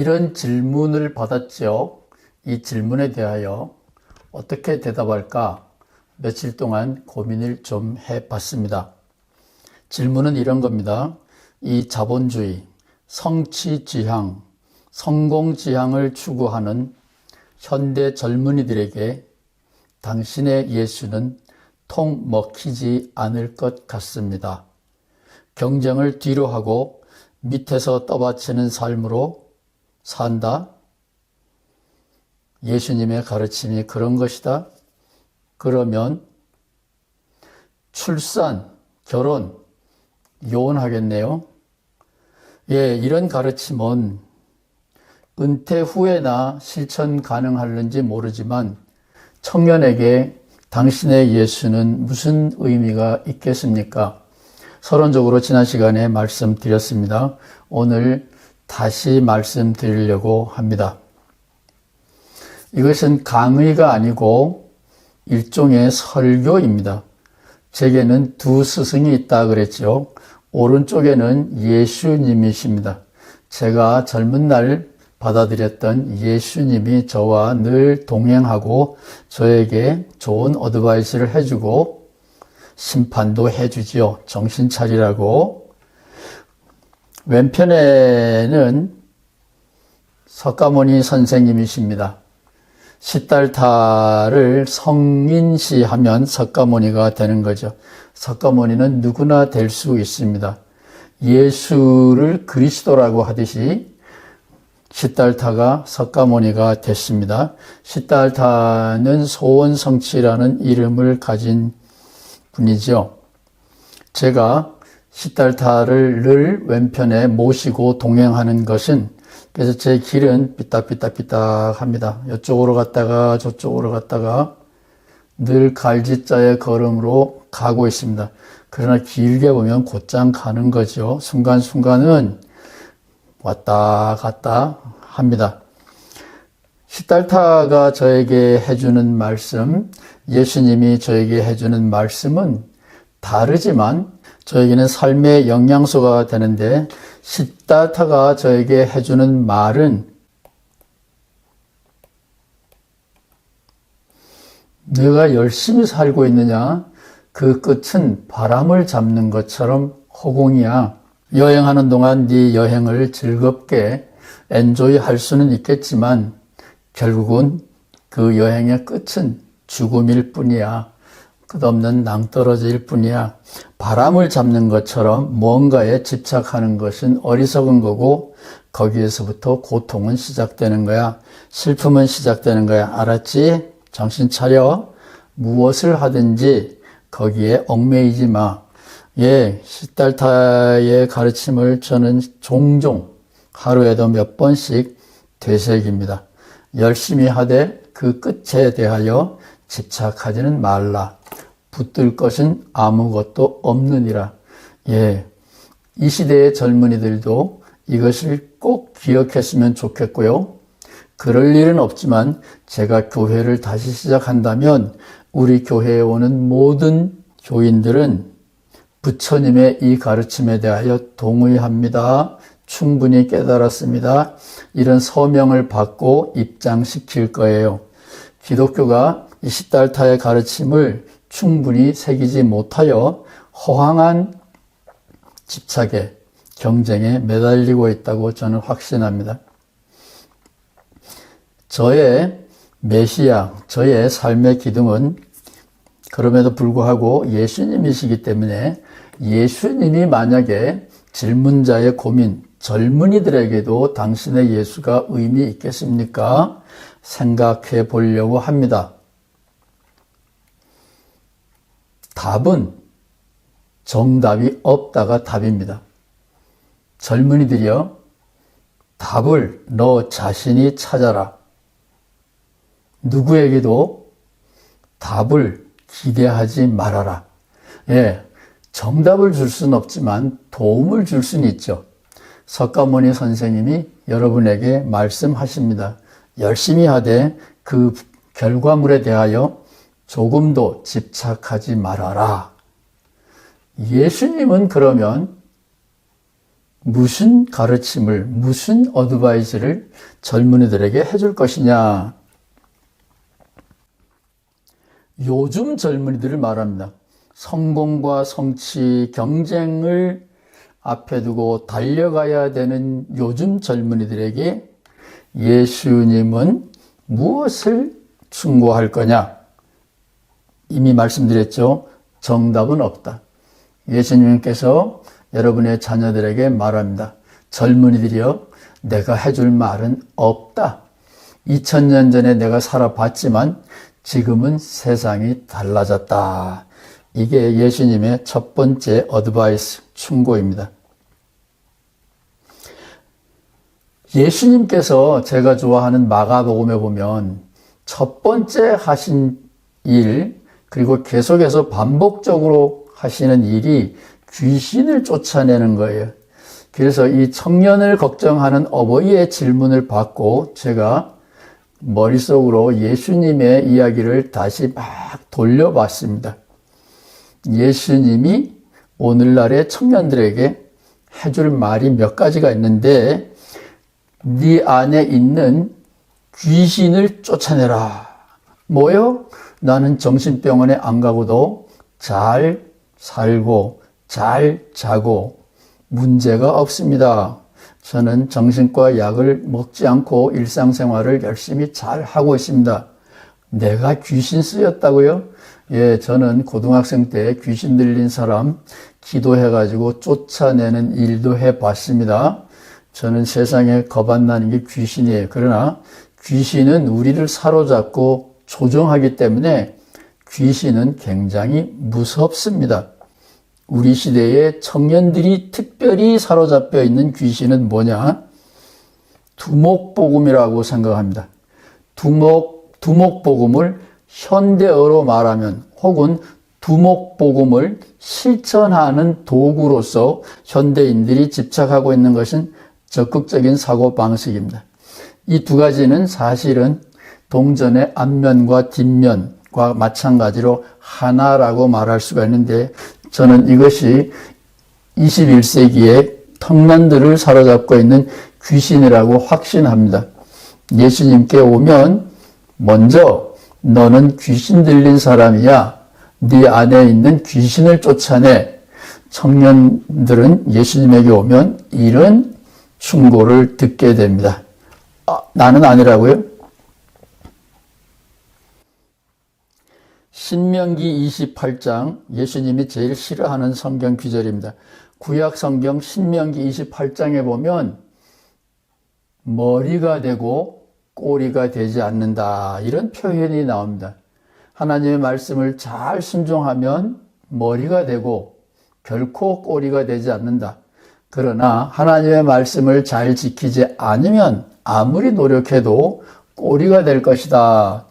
이런 질문을 받았죠. 이 질문에 대하여 어떻게 대답할까 며칠 동안 고민을 좀 해봤습니다. 질문은 이런 겁니다. 이 자본주의, 성취 지향, 성공 지향을 추구하는 현대 젊은이들에게 당신의 예수는 통 먹히지 않을 것 같습니다. 경쟁을 뒤로 하고 밑에서 떠받치는 삶으로 산다? 예수님의 가르침이 그런 것이다? 그러면 출산, 결혼, 이혼하겠네요. 예, 이런 가르침은 은퇴 후에나 실천 가능할는지 모르지만 청년에게 당신의 예수는 무슨 의미가 있겠습니까? 서론적으로 지난 시간에 말씀드렸습니다. 오늘 다시 말씀드리려고 합니다. 이것은 강의가 아니고 일종의 설교입니다. 제게는 두 스승이 있다 그랬죠. 오른쪽에는 예수님이십니다. 제가 젊은 날 받아들였던 예수님이 저와 늘 동행하고 저에게 좋은 어드바이스를 해주고 심판도 해주지요. 정신 차리라고. 왼편에는 석가모니 선생님이십니다. 시달타를 성인시하면 석가모니가 되는 거죠. 석가모니는 누구나 될 수 있습니다. 예수를 그리스도라고 하듯이 시달타가 석가모니가 됐습니다. 시달타는 소원성취라는 이름을 가진 분이죠. 제가 시달타를 늘 왼편에 모시고 동행하는 것은 그래서 제 길은 삐딱삐딱삐딱 합니다. 이쪽으로 갔다가 저쪽으로 갔다가 늘 갈지자의 걸음으로 가고 있습니다. 그러나 길게 보면 곧장 가는 거죠. 순간순간은 왔다 갔다 합니다. 시달타가 저에게 해주는 말씀, 예수님이 저에게 해주는 말씀은 다르지만 저에게는 삶의 영양소가 되는데 시달타가 저에게 해주는 말은 내가 열심히 살고 있느냐? 그 끝은 바람을 잡는 것처럼 허공이야. 여행하는 동안 네 여행을 즐겁게 엔조이 할 수는 있겠지만 결국은 그 여행의 끝은 죽음일 뿐이야. 끝없는 낭떠러지일 뿐이야. 바람을 잡는 것처럼 뭔가에 집착하는 것은 어리석은 거고 거기에서부터 고통은 시작되는 거야. 슬픔은 시작되는 거야. 알았지? 정신 차려. 무엇을 하든지 거기에 얽매이지 마. 예, 시달타의 가르침을 저는 종종 하루에도 몇 번씩 되새깁니다. 열심히 하되 그 끝에 대하여 집착하지는 말라. 붙들 것은 아무것도 없느니라. 예. 이 시대의 젊은이들도 이것을 꼭 기억했으면 좋겠고요. 그럴 일은 없지만 제가 교회를 다시 시작한다면 우리 교회에 오는 모든 교인들은 부처님의 이 가르침에 대하여 동의합니다. 충분히 깨달았습니다. 이런 서명을 받고 입장시킬 거예요. 기독교가 이 시달타의 가르침을 충분히 새기지 못하여 허황한 집착에 경쟁에 매달리고 있다고 저는 확신합니다. 저의 메시아, 저의 삶의 기둥은 그럼에도 불구하고 예수님이시기 때문에 예수님이 만약에 질문자의 고민, 젊은이들에게도 당신의 예수가 의미 있겠습니까? 생각해 보려고 합니다. 답은 정답이 없다가 답입니다. 젊은이들이요, 답을 너 자신이 찾아라. 누구에게도 답을 기대하지 말아라. 예, 정답을 줄 수는 없지만 도움을 줄 수는 있죠. 석가모니 선생님이 여러분에게 말씀하십니다. 열심히 하되 그 결과물에 대하여 조금도 집착하지 말아라. 예수님은 그러면 무슨 가르침을, 무슨 어드바이스를 젊은이들에게 해줄 것이냐. 요즘 젊은이들을 말합니다. 성공과 성취, 경쟁을 앞에 두고 달려가야 되는 요즘 젊은이들에게 예수님은 무엇을 충고할 거냐? 이미 말씀드렸죠. 정답은 없다. 예수님께서 여러분의 자녀들에게 말합니다. 젊은이들이여, 내가 해줄 말은 없다. 2000년 전에 내가 살아봤지만 지금은 세상이 달라졌다. 이게 예수님의 첫 번째 어드바이스, 충고입니다. 예수님께서 제가 좋아하는 마가복음에 보면 첫 번째 하신 일, 그리고 계속해서 반복적으로 하시는 일이 귀신을 쫓아내는 거예요. 그래서 이 청년을 걱정하는 어버이의 질문을 받고 제가 머릿속으로 예수님의 이야기를 다시 막 돌려봤습니다. 예수님이 오늘날의 청년들에게 해줄 말이 몇 가지가 있는데 네 안에 있는 귀신을 쫓아내라. 뭐요? 나는 정신병원에 안 가고도 잘 살고 잘 자고 문제가 없습니다. 저는 정신과 약을 먹지 않고 일상생활을 열심히 잘 하고 있습니다. 내가 귀신 쓰였다고요? 예, 저는 고등학생 때 귀신 들린 사람 기도해가지고 쫓아내는 일도 해봤습니다. 저는 세상에 겁 안 나는 게 귀신이에요. 그러나 귀신은 우리를 사로잡고 조종하기 때문에 귀신은 굉장히 무섭습니다. 우리 시대의 청년들이 특별히 사로잡혀 있는 귀신은 뭐냐? 두목복음이라고 생각합니다. 두목, 두목복음을 현대어로 말하면 혹은 두목복음을 실천하는 도구로서 현대인들이 집착하고 있는 것은 적극적인 사고 방식입니다. 이 두 가지는 사실은 동전의 앞면과 뒷면과 마찬가지로 하나라고 말할 수가 있는데 저는 이것이 21세기의 턱난들을 사로잡고 있는 귀신이라고 확신합니다. 예수님께 오면 먼저 너는 귀신 들린 사람이야. 네 안에 있는 귀신을 쫓아내. 청년들은 예수님에게 오면 이런 충고를 듣게 됩니다. 아, 나는 아니라고요? 신명기 28장 예수님이 제일 싫어하는 성경 귀절입니다. 구약 성경 신명기 28장에 보면 머리가 되고 꼬리가 되지 않는다 이런 표현이 나옵니다. 하나님의 말씀을 잘 순종하면 머리가 되고 결코 꼬리가 되지 않는다. 그러나 하나님의 말씀을 잘 지키지 않으면 아무리 노력해도 꼬리가 될 것이다.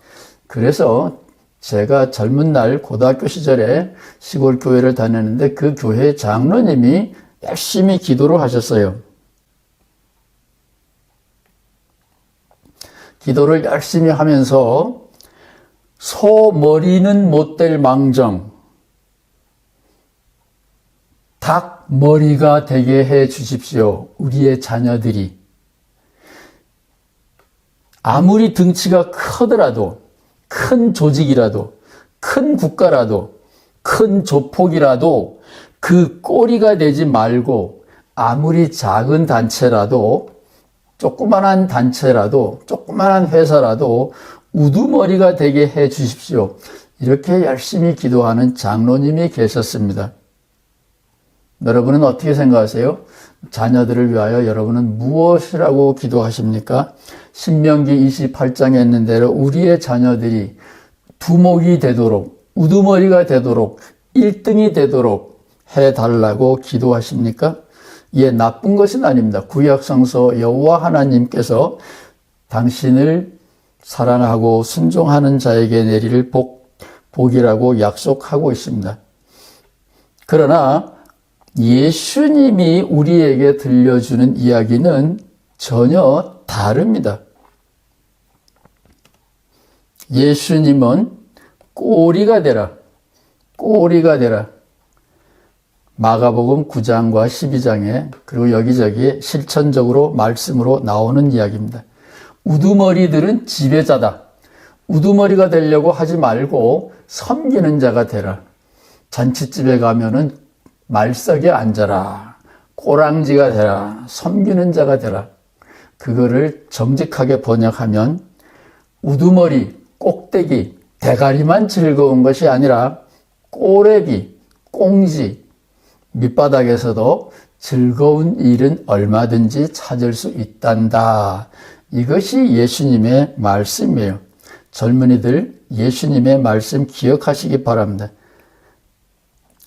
그래서 제가 젊은 날 고등학교 시절에 시골 교회를 다녔는데 그 교회 장로님이 열심히 기도를 하셨어요. 기도를 열심히 하면서 소 머리는 못 될 망정, 닭 머리가 되게 해 주십시오. 우리의 자녀들이. 아무리 등치가 크더라도 큰 조직이라도, 큰 국가라도, 큰 조폭이라도 그 꼬리가 되지 말고 아무리 작은 단체라도 조그만한 단체라도 조그만한 회사라도 우두머리가 되게 해 주십시오. 이렇게 열심히 기도하는 장로님이 계셨습니다. 여러분은 어떻게 생각하세요? 자녀들을 위하여 여러분은 무엇이라고 기도하십니까? 신명기 28장에 있는 대로 우리의 자녀들이 두목이 되도록, 우두머리가 되도록, 1등이 되도록 해달라고 기도하십니까? 예, 나쁜 것은 아닙니다. 구약성서 여호와 하나님께서 당신을 사랑하고 순종하는 자에게 내리를 복, 복이라고 약속하고 있습니다. 그러나 예수님이 우리에게 들려주는 이야기는 전혀 다릅니다. 예수님은 꼬리가 되라. 꼬리가 되라. 마가복음 9장과 12장에 그리고 여기저기 실천적으로 말씀으로 나오는 이야기입니다. 우두머리들은 지배자다. 우두머리가 되려고 하지 말고 섬기는 자가 되라. 잔치집에 가면은 말석에 앉아라. 꼬랑지가 되라. 섬기는 자가 되라. 그거를 정직하게 번역하면 우두머리, 꼭대기, 대가리만 즐거운 것이 아니라 꼬레비, 꽁지, 밑바닥에서도 즐거운 일은 얼마든지 찾을 수 있단다. 이것이 예수님의 말씀이에요. 젊은이들 예수님의 말씀 기억하시기 바랍니다.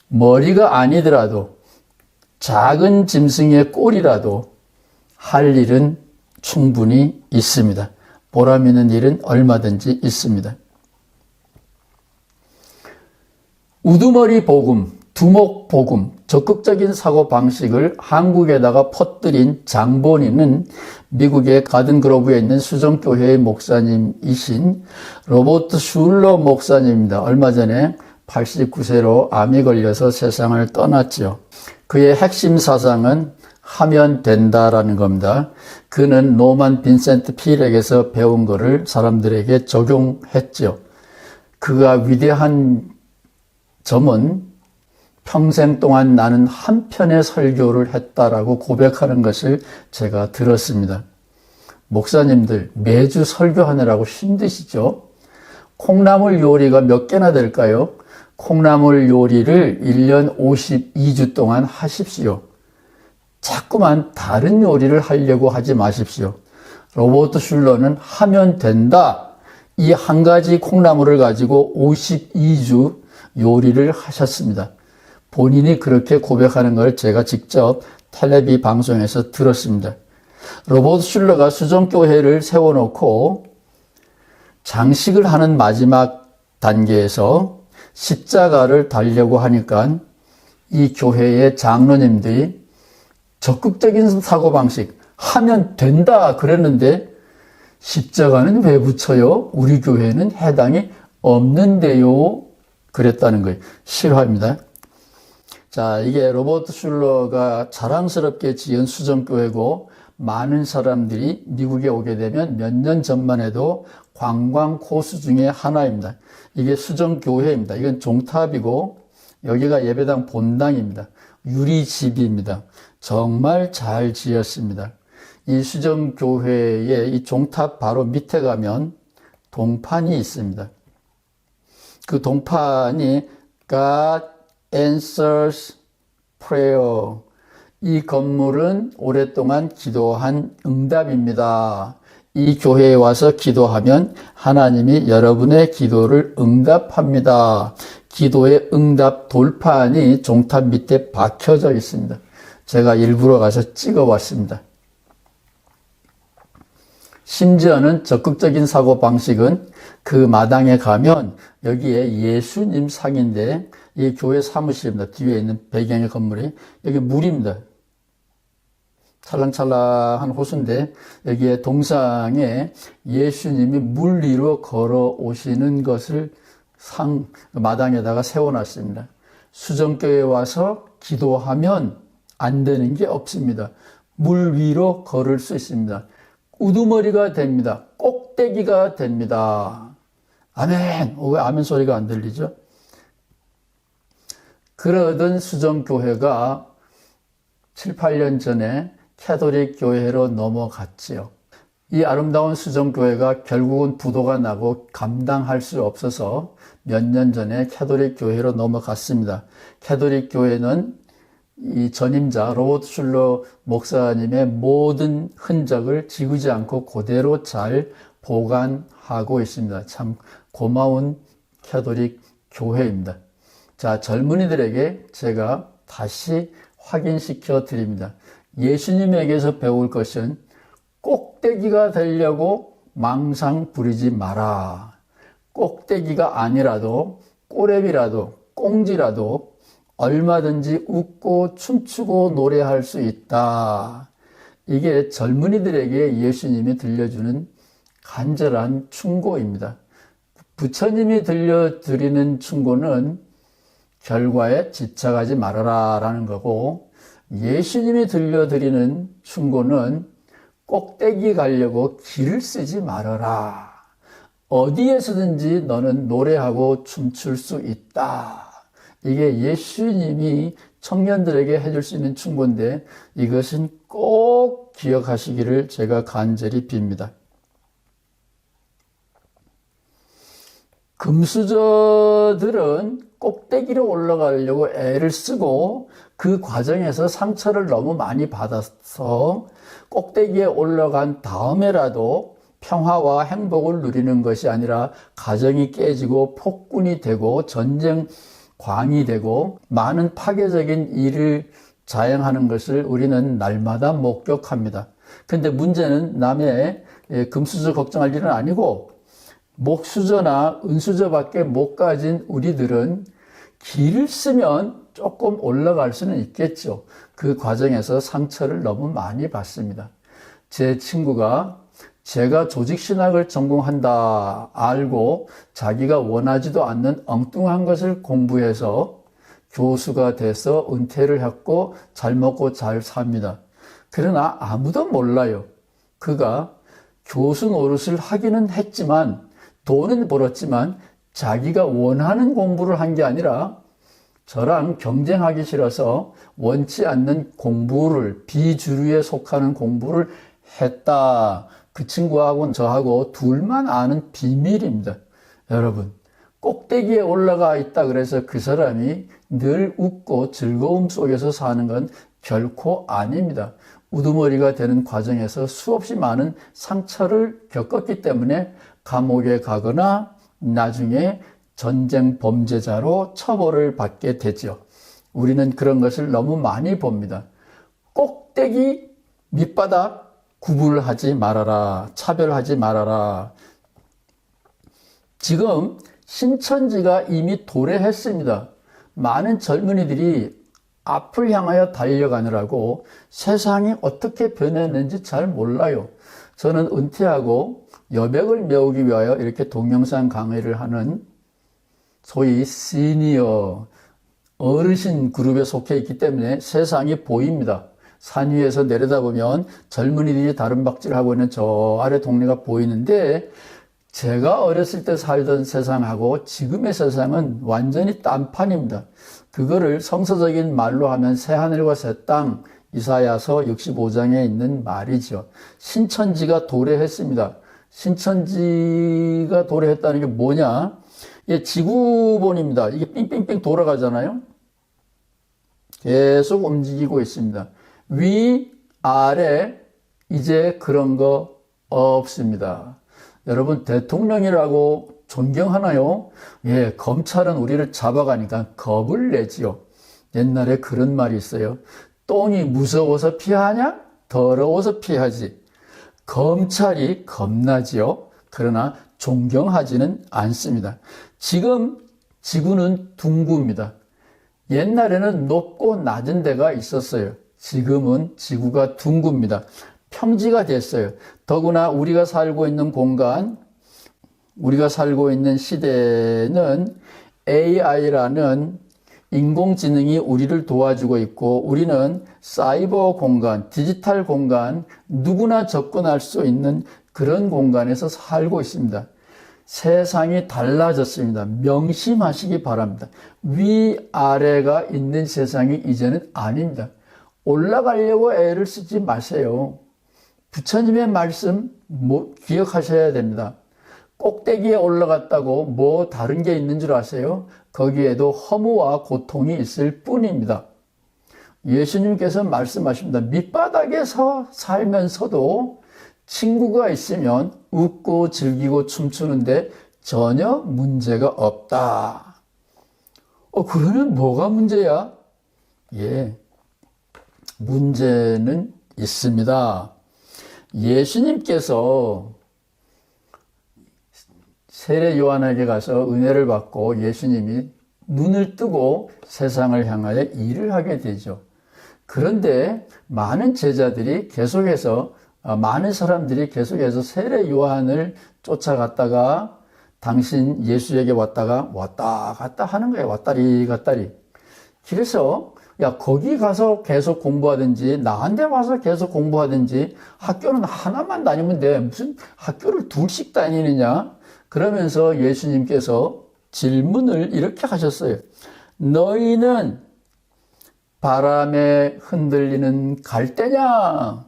머리가 아니더라도 작은 짐승의 꼴이라도 할 일은 충분히 있습니다. 보람 있는 일은 얼마든지 있습니다. 우두머리 복음, 두목 복음, 적극적인 사고 방식을 한국에다가 퍼뜨린 장본인은 미국의 가든 그로브에 있는 수정교회의 목사님이신 로버트 슐러 목사님입니다. 얼마 전에 89세로 암이 걸려서 세상을 떠났죠. 그의 핵심 사상은 하면 된다라는 겁니다. 그는 노만 빈센트 필에게서 배운 것을 사람들에게 적용했죠. 그가 위대한 점은 평생 동안 나는 한 편의 설교를 했다라고 고백하는 것을 제가 들었습니다. 목사님들 매주 설교하느라고 힘드시죠? 콩나물 요리가 몇 개나 될까요? 콩나물 요리를 1년 52주 동안 하십시오. 자꾸만 다른 요리를 하려고 하지 마십시오. 로버트 슐러는 하면 된다. 이 한 가지 콩나물을 가지고 52주 요리를 하셨습니다. 본인이 그렇게 고백하는 걸 제가 직접 텔레비 방송에서 들었습니다. 로버트 슐러가 수정교회를 세워놓고 장식을 하는 마지막 단계에서 십자가를 달려고 하니까 이 교회의 장로님들이 적극적인 사고방식 하면 된다 그랬는데 십자가는 왜 붙여요? 우리 교회는 해당이 없는데요. 그랬다는 거예요. 실화입니다. 자, 이게 로버트 슐러가 자랑스럽게 지은 수정교회고 많은 사람들이 미국에 오게 되면 몇 년 전만 해도 관광 코스 중에 하나입니다. 이게 수정교회입니다. 이건 종탑이고 여기가 예배당 본당입니다. 유리집입니다. 정말 잘 지었습니다. 이 수정교회의 이 종탑 바로 밑에 가면 동판이 있습니다. 그 동판이 God answers prayer. 이 건물은 오랫동안 기도한 응답입니다. 이 교회에 와서 기도하면 하나님이 여러분의 기도를 응답합니다. 기도의 응답 돌판이 종탑 밑에 박혀져 있습니다. 제가 일부러 가서 찍어 왔습니다. 심지어는 적극적인 사고 방식은 그 마당에 가면 여기에 예수님 상인데 이 교회 사무실입니다. 뒤에 있는 배경의 건물이 여기 물입니다. 찰랑찰랑한 호수인데 여기에 동상에 예수님이 물 위로 걸어 오시는 것을 상 마당에다가 세워놨습니다. 수정교회 와서 기도하면 안 되는 게 없습니다. 물 위로 걸을 수 있습니다. 우두머리가 됩니다. 꼭대기가 됩니다. 아멘. 왜 아멘 소리가 안 들리죠? 그러던 수정교회가 7, 8년 전에 캐도릭 교회로 넘어갔지요. 이 아름다운 수정교회가 결국은 부도가 나고 감당할 수 없어서 몇 년 전에 캐도릭 교회로 넘어갔습니다. 캐도릭 교회는 이 전임자 로버트 슐러 목사님의 모든 흔적을 지우지 않고 그대로 잘 보관하고 있습니다. 참 고마운 캐도릭 교회입니다. 자, 젊은이들에게 제가 다시 확인시켜 드립니다. 예수님에게서 배울 것은 꼭대기가 되려고 망상 부리지 마라. 꼭대기가 아니라도 꼬랩이라도 꽁지라도 얼마든지 웃고 춤추고 노래할 수 있다. 이게 젊은이들에게 예수님이 들려주는 간절한 충고입니다. 부처님이 들려드리는 충고는 결과에 집착하지 말아라 라는 거고 예수님이 들려드리는 충고는 꼭대기 가려고 길을 쓰지 말아라. 어디에서든지 너는 노래하고 춤출 수 있다. 이게 예수님이 청년들에게 해줄 수 있는 충고인데 이것은 꼭 기억하시기를 제가 간절히 빕니다. 금수저들은 꼭대기로 올라가려고 애를 쓰고 그 과정에서 상처를 너무 많이 받아서 꼭대기에 올라간 다음에라도 평화와 행복을 누리는 것이 아니라 가정이 깨지고 폭군이 되고 전쟁 광이 되고 많은 파괴적인 일을 자행하는 것을 우리는 날마다 목격합니다. 근데 문제는 남의 금수저 걱정할 일은 아니고 목수저나 은수저밖에 못 가진 우리들은 길을 쓰면 조금 올라갈 수는 있겠죠. 그 과정에서 상처를 너무 많이 받습니다. 제 친구가 제가 조직신학을 전공한다 알고 자기가 원하지도 않는 엉뚱한 것을 공부해서 교수가 돼서 은퇴를 했고 잘 먹고 잘 삽니다. 그러나 아무도 몰라요. 그가 교수 노릇을 하기는 했지만 돈은 벌었지만 자기가 원하는 공부를 한 게 아니라 저랑 경쟁하기 싫어서 원치 않는 공부를 비주류에 속하는 공부를 했다. 그 친구하고는 저하고 둘만 아는 비밀입니다. 여러분, 꼭대기에 올라가 있다 그래서 그 사람이 늘 웃고 즐거움 속에서 사는 건 결코 아닙니다. 우두머리가 되는 과정에서 수없이 많은 상처를 겪었기 때문에 감옥에 가거나 나중에 전쟁 범죄자로 처벌을 받게 되죠. 우리는 그런 것을 너무 많이 봅니다. 꼭대기 밑바닥 구분하지 말아라. 차별하지 말아라. 지금 신천지가 이미 도래했습니다. 많은 젊은이들이 앞을 향하여 달려가느라고 세상이 어떻게 변했는지 잘 몰라요. 저는 은퇴하고 여백을 메우기 위하여 이렇게 동영상 강의를 하는 소위 시니어 어르신 그룹에 속해 있기 때문에 세상이 보입니다. 산 위에서 내려다보면 젊은이들이 다른 박질하고 있는 저 아래 동네가 보이는데 제가 어렸을 때 살던 세상하고 지금의 세상은 완전히 딴판입니다. 그거를 성서적인 말로 하면 새하늘과 새 땅, 이사야서 65장에 있는 말이죠. 신천지가 도래했습니다. 신천지가 도래했다는 게 뭐냐? 이게 지구본입니다. 이게 삥삥삥 돌아가잖아요. 계속 움직이고 있습니다. 위, 아래, 이제 그런 거 없습니다. 여러분, 대통령이라고 존경하나요? 예, 검찰은 우리를 잡아가니까 겁을 내지요. 옛날에 그런 말이 있어요. 똥이 무서워서 피하냐? 더러워서 피하지. 검찰이 겁나지요. 그러나 존경하지는 않습니다. 지금 지구는 둥구입니다. 옛날에는 높고 낮은 데가 있었어요. 지금은 지구가 둥굽니다. 평지가 됐어요. 더구나 우리가 살고 있는 공간, 우리가 살고 있는 시대는 AI라는 인공지능이 우리를 도와주고 있고 우리는 사이버 공간, 디지털 공간, 누구나 접근할 수 있는 그런 공간에서 살고 있습니다. 세상이 달라졌습니다. 명심하시기 바랍니다. 위아래가 있는 세상이 이제는 아닙니다. 올라가려고 애를 쓰지 마세요. 부처님의 말씀 뭐 기억하셔야 됩니다. 꼭대기에 올라갔다고 뭐 다른 게 있는 줄 아세요? 거기에도 허무와 고통이 있을 뿐입니다. 예수님께서 말씀하십니다. 밑바닥에서 살면서도 친구가 있으면 웃고 즐기고 춤추는데 전혀 문제가 없다. 어, 그러면 뭐가 문제야? 예. 문제는 있습니다. 예수님께서 세례 요한에게 가서 은혜를 받고 예수님이 눈을 뜨고 세상을 향하여 일을 하게 되죠. 그런데 많은 제자들이 계속해서 어, 많은 사람들이 계속해서 세례 요한을 쫓아갔다가 당신 예수에게 왔다가 왔다 갔다 하는 거예요. 왔다리 갔다리. 그래서 야 거기 가서 계속 공부하든지 나한테 와서 계속 공부하든지 학교는 하나만 다니면 돼. 무슨 학교를 둘씩 다니느냐? 그러면서 예수님께서 질문을 이렇게 하셨어요. 너희는 바람에 흔들리는 갈대냐?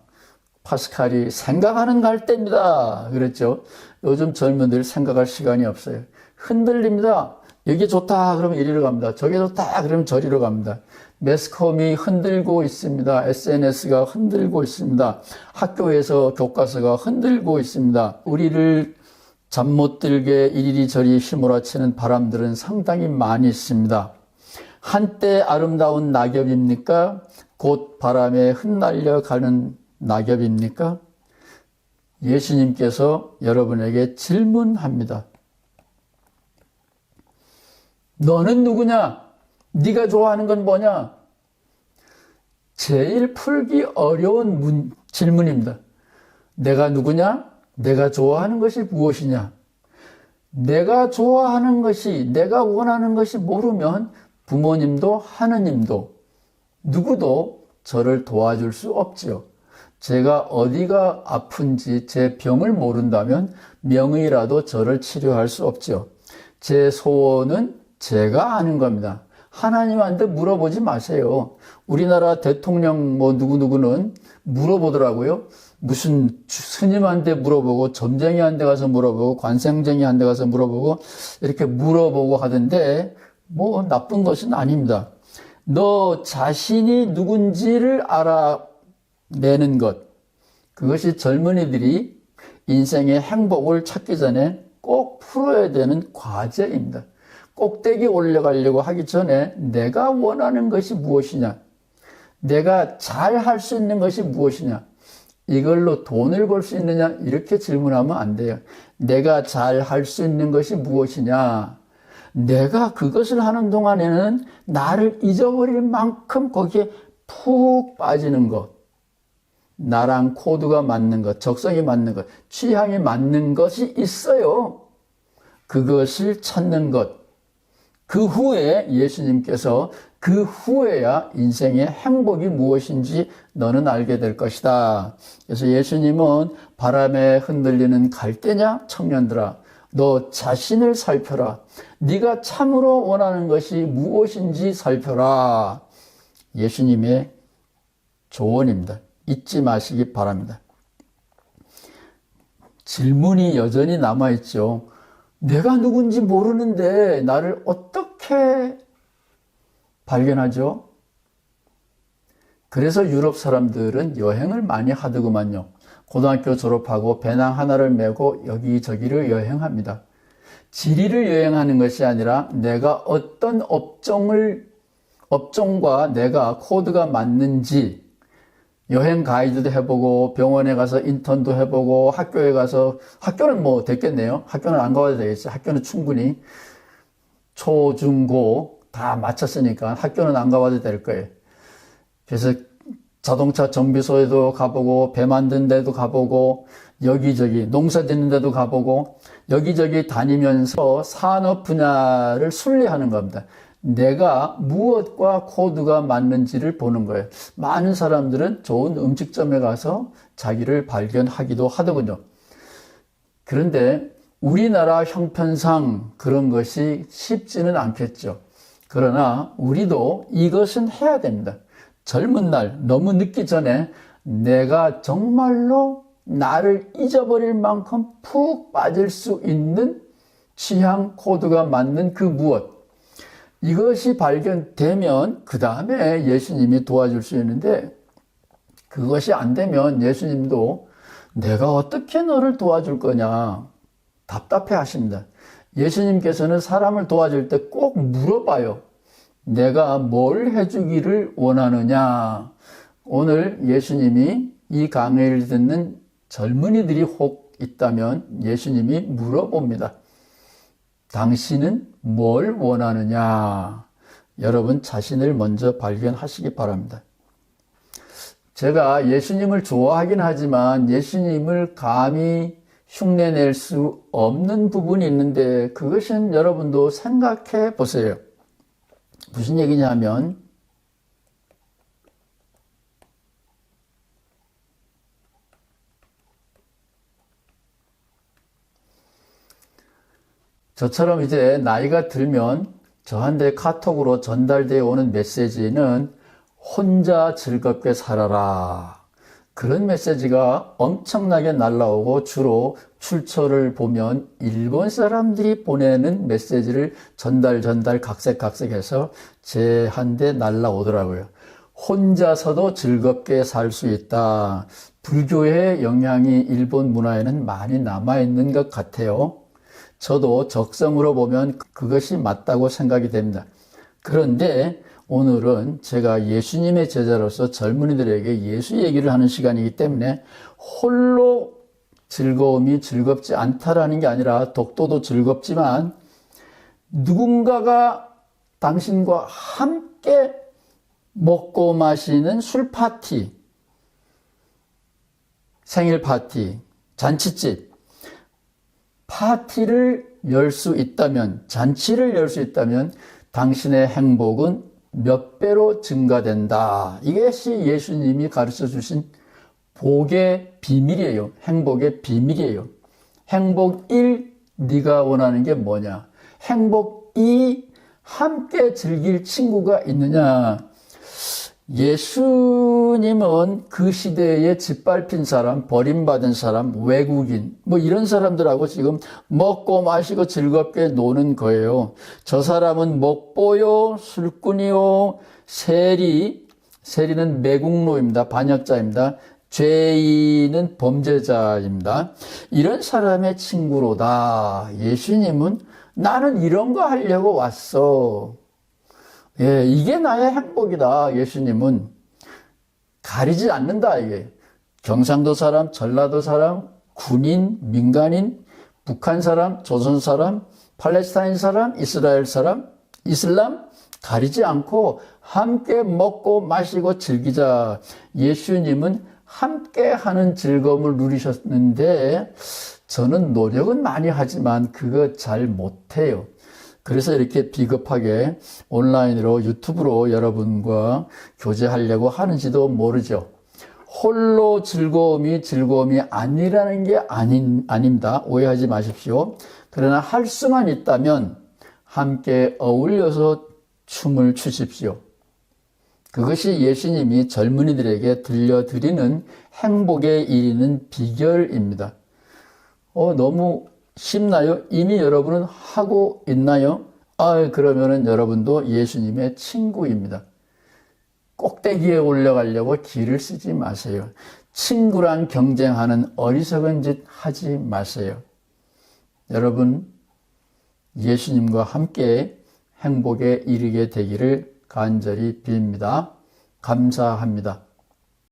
파스칼이 생각하는 갈대입니다. 그랬죠. 요즘 젊은들 생각할 시간이 없어요. 흔들립니다 여기 좋다 그러면 이리로 갑니다 저기 좋다 그러면 저리로 갑니다 매스컴이 흔들고 있습니다. SNS가 흔들고 있습니다. 학교에서 교과서가 흔들고 있습니다. 우리를 잠 못 들게 이리저리 휘몰아치는 바람들은 상당히 많이 있습니다. 한때 아름다운 낙엽입니까? 곧 바람에 흩날려 가는 낙엽입니까? 예수님께서 여러분에게 질문합니다. 너는 누구냐? 네가 좋아하는 건 뭐냐? 제일 풀기 어려운 문, 질문입니다. 내가 누구냐? 내가 좋아하는 것이 무엇이냐? 내가 좋아하는 것이, 내가 원하는 것이 모르면 부모님도 하느님도 누구도 저를 도와줄 수 없지요. 제가 어디가 아픈지 제 병을 모른다면 명의라도 저를 치료할 수 없지요. 제 소원은 제가 아는 겁니다. 하나님한테 물어보지 마세요. 우리나라 대통령 뭐 누구누구는 물어보더라고요. 무슨 스님한테 물어보고 점쟁이한테 가서 물어보고 관생쟁이한테 가서 물어보고 이렇게 물어보고 하던데 뭐 나쁜 것은 아닙니다. 너 자신이 누군지를 알아내는 것 그것이 젊은이들이 인생의 행복을 찾기 전에 꼭 풀어야 되는 과제입니다. 꼭대기 올라가려고 하기 전에 내가 원하는 것이 무엇이냐? 내가 잘 할 수 있는 것이 무엇이냐? 이걸로 돈을 벌 수 있느냐? 이렇게 질문하면 안 돼요. 내가 잘 할 수 있는 것이 무엇이냐? 내가 그것을 하는 동안에는 나를 잊어버릴 만큼 거기에 푹 빠지는 것. 나랑 코드가 맞는 것, 적성이 맞는 것, 취향이 맞는 것이 있어요. 그것을 찾는 것. 그 후에 예수님께서 그 후에야 인생의 행복이 무엇인지 너는 알게 될 것이다. 그래서 예수님은 바람에 흔들리는 갈대냐 청년들아 너 자신을 살펴라. 네가 참으로 원하는 것이 무엇인지 살펴라. 예수님의 조언입니다. 잊지 마시기 바랍니다. 질문이 여전히 남아있죠. 내가 누군지 모르는데 나를 어떻게 발견하죠? 그래서 유럽 사람들은 여행을 많이 하더구만요. 고등학교 졸업하고 배낭 하나를 메고 여기저기를 여행합니다. 지리를 여행하는 것이 아니라 내가 어떤 업종을, 업종과 내가 코드가 맞는지 여행 가이드도 해보고 병원에 가서 인턴도 해보고 학교에 가서 학교는 뭐 됐겠네요. 학교는 안 가봐도 되겠지. 학교는 충분히 초, 중, 고 다 마쳤으니까 학교는 안 가봐도 될 거예요. 그래서 자동차 정비소에도 가보고 배 만든 데도 가보고 여기저기 농사 짓는 데도 가보고 여기저기 다니면서 산업 분야를 순리하는 겁니다. 내가 무엇과 코드가 맞는지를 보는 거예요. 많은 사람들은 좋은 음식점에 가서 자기를 발견하기도 하더군요. 그런데 우리나라 형편상 그런 것이 쉽지는 않겠죠. 그러나 우리도 이것은 해야 됩니다. 젊은 날 너무 늦기 전에 내가 정말로 나를 잊어버릴 만큼 푹 빠질 수 있는 취향 코드가 맞는 그 무엇 이것이 발견되면 그 다음에 예수님이 도와줄 수 있는데 그것이 안 되면 예수님도 내가 어떻게 너를 도와줄 거냐 답답해 하십니다. 예수님께서는 사람을 도와줄 때 꼭 물어봐요. 내가 뭘 해주기를 원하느냐. 오늘 예수님이 이 강의를 듣는 젊은이들이 혹 있다면 예수님이 물어봅니다. 당신은 뭘 원하느냐? 여러분 자신을 먼저 발견하시기 바랍니다. 제가 예수님을 좋아하긴 하지만 예수님을 감히 흉내낼 수 없는 부분이 있는데 그것은 여러분도 생각해 보세요. 무슨 얘기냐면 저처럼 이제 나이가 들면 저한테 카톡으로 전달되어 오는 메시지는 혼자 즐겁게 살아라. 그런 메시지가 엄청나게 날라오고 주로 출처를 보면 일본 사람들이 보내는 메시지를 전달 전달 각색 각색해서 제한테 날라오더라고요. 혼자서도 즐겁게 살 수 있다. 불교의 영향이 일본 문화에는 많이 남아 있는 것 같아요. 저도 적성으로 보면 그것이 맞다고 생각이 됩니다. 그런데 오늘은 제가 예수님의 제자로서 젊은이들에게 예수 얘기를 하는 시간이기 때문에 홀로 즐거움이 즐겁지 않다라는 게 아니라 독도도 즐겁지만 누군가가 당신과 함께 먹고 마시는 술 파티, 생일 파티, 잔치집, 파티를 열 수 있다면, 잔치를 열 수 있다면 당신의 행복은 몇 배로 증가된다. 이것이 예수님이 가르쳐 주신 복의 비밀이에요. 행복의 비밀이에요. 행복 1, 네가 원하는 게 뭐냐? 행복 2, 함께 즐길 친구가 있느냐? 예수님은 그 시대에 짓밟힌 사람, 버림받은 사람, 외국인, 뭐 이런 사람들하고 지금 먹고 마시고 즐겁게 노는 거예요. 저 사람은 먹보요, 술꾼이요, 세리, 세리는 매국노입니다. 반역자입니다. 죄인은 범죄자입니다. 이런 사람의 친구로다. 예수님은 나는 이런 거 하려고 왔어. 예, 이게 나의 행복이다. 예수님은 가리지 않는다. 이게 경상도 사람, 전라도 사람, 군인, 민간인, 북한 사람, 조선 사람, 팔레스타인 사람, 이스라엘 사람, 이슬람 가리지 않고 함께 먹고 마시고 즐기자. 예수님은 함께 하는 즐거움을 누리셨는데 저는 노력은 많이 하지만 그거 잘 못해요. 그래서 이렇게 비겁하게 온라인으로 유튜브로 여러분과 교제하려고 하는지도 모르죠. 홀로 즐거움이 즐거움이 아니라는 게 아닌, 아닙니다. 오해하지 마십시오. 그러나 할 수만 있다면 함께 어울려서 춤을 추십시오. 그것이 예수님이 젊은이들에게 들려드리는 행복에 이르는 비결입니다. 어, 너무 쉽나요? 이미 여러분은 하고 있나요? 아, 그러면은 여러분도 예수님의 친구입니다. 꼭대기에 올라가려고 길을 쓰지 마세요. 친구랑 경쟁하는 어리석은 짓 하지 마세요. 여러분, 예수님과 함께 행복에 이르게 되기를 간절히 빕니다. 감사합니다.